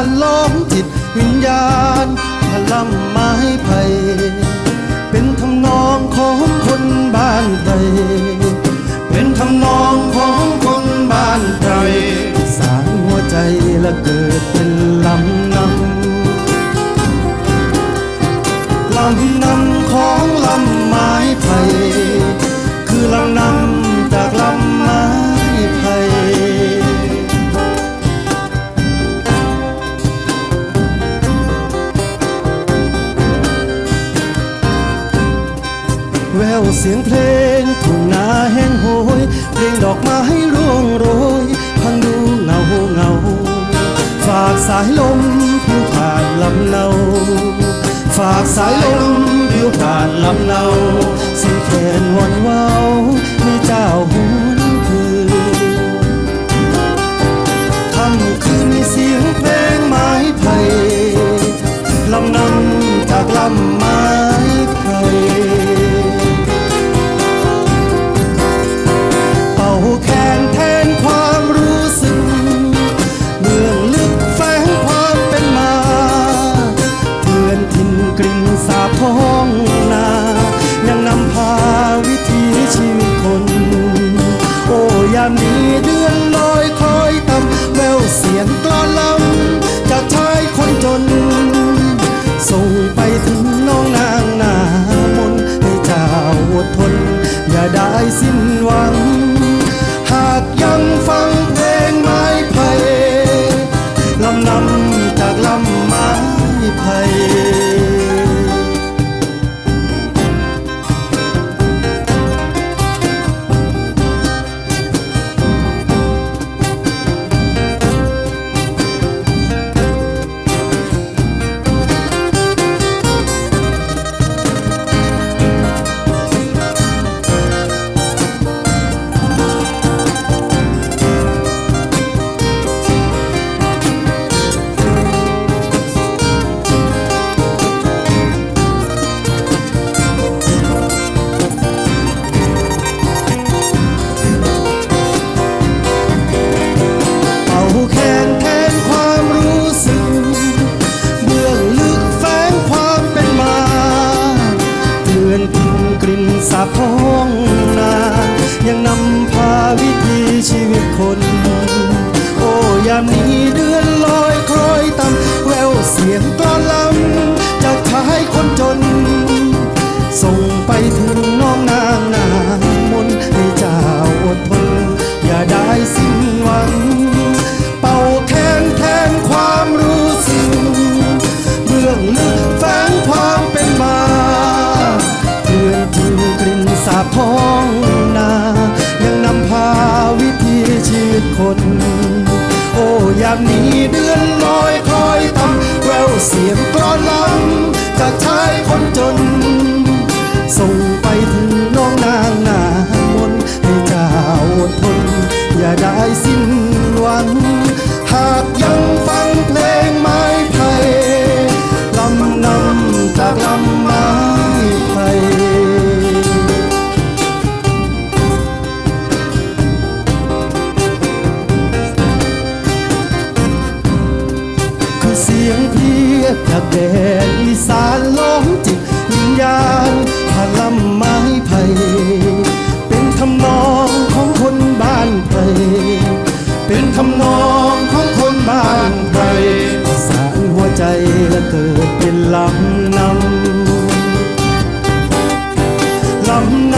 านล้อมจิตวิญญาณพลัมไม้ไผ่เป็นทำนองของคนบ้านไทยเป็นทำนองของคนบ้านไทยสารหัวใจละเกิดเป็น แววเสียงเพลงทุ่งนาแห้งโหย เพลงดอกไม้ร่วงโรยพังดูเงาเงา ฝากสายลมผิวผ่านลำเนา ฝากสายลมผิวผ่านลำเนา ยงกลอนลำจากชายคนจน ส่งไปถึงน้องนางนามนให้เจ้าอดทน อย่าได้สิ้นหวัง เป่าแคนแทนความรู้สึกเบื้องลึกแฝงความเป็นมาเพื่อนทิ้งกลิ่นสาบท้องนา ยังนำพาวิถีชีวิตคน โอ้ยามนี้เดือน เสียงกลอนลำจากชายคนจน ส่งไปถึงน้องนางนามนต์ให้เจ้าอดทน อย่าได้สิ้ จากเดนอีสานล้อมจิตวิญญาณพลัไม้ไผ่เป็นทำนองของคนบ้านไผ่เป็นทำนองของคนบ้านไผ่สารหัวใจและเกิดเป็นลำนำลำนำ